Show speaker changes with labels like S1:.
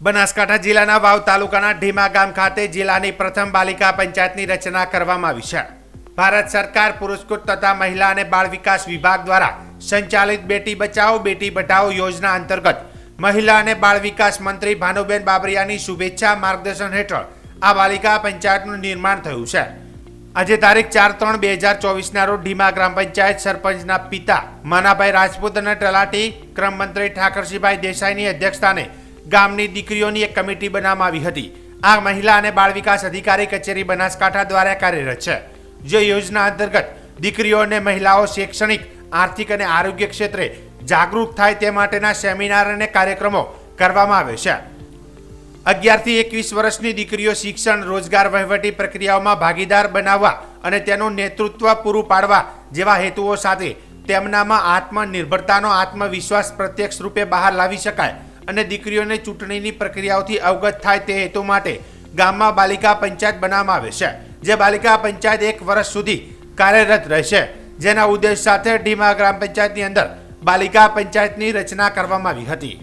S1: બનાસકાંઠા જિલ્લાના વાવ તાલુકાના ઢીમા ગામ ખાતે જિલ્લાની પ્રથમ બાલિકા પંચાયતની રચના કરવામાં આવી છે. ભારત સરકાર પુરસ્કૃત તથા મહિલા અને બાળ વિકાસ વિભાગ દ્વારા સંચાલિત બેટી બચાવો, બેટી બઢાઓ યોજના અંતર્ગત મહિલા અને બાળ વિકાસ મંત્રી ભાનુબેન બાબરિયાની શુભેચ્છા માર્ગદર્શન હેઠળ આ બાલિકા પંચાયતનું નિર્માણ થયું છે. આજે તારીખ ચાર ત્રણ બે હજાર ચોવીસના રોજ ઢીમા ગ્રામ પંચાયત સરપંચના પિતા, માનાભાઈ રાજપૂત અને તલાટી ક્રમ મંત્રી ઠાકરસિંહભાઈ દેસાઈની અધ્યક્ષસ્થાને ગામની દીકરીઓની એક કમિટી બનાવવામાં આવી હતી. આ મહિલા અને બાળ વિકાસ અધિકારી કચેરી બનાસકાંઠા દ્વારા કાર્યરત છે. જે યોજના અંતર્ગત દીકરીઓ અને મહિલાઓ શૈક્ષણિક, આર્થિક અને આરોગ્ય ક્ષેત્રે જાગૃત થાય તે માટેના સેમિનાર અને કાર્યક્રમો કરવામાં આવે છે. અગિયારથી એકવીસ વર્ષની દીકરીઓ શિક્ષણ, રોજગાર વહીવટી પ્રક્રિયાઓમાં ભાગીદાર બનાવવા અને તેનું નેતૃત્વ પૂરું પાડવા જેવા હેતુઓ સાથે તેમનામાં આત્મનિર્ભરતાનો આત્મવિશ્વાસ પ્રત્યક્ષ રૂપે બહાર લાવી શકાય. અને દીકરીઓને ચૂંટણીની પ્રક્રિયાઓથી અવગત થાય તે હેતુ માટે ગામમાં બાલિકા પંચાયત બનાવવામાં આવે છે, જે બાલિકા પંચાયત એક વર્ષ સુધી કાર્યરત રહેશે. જેના ઉદ્દેશ સાથે ઢીમા ગ્રામ પંચાયતની અંદર બાલિકા પંચાયતની રચના કરવામાં આવી હતી.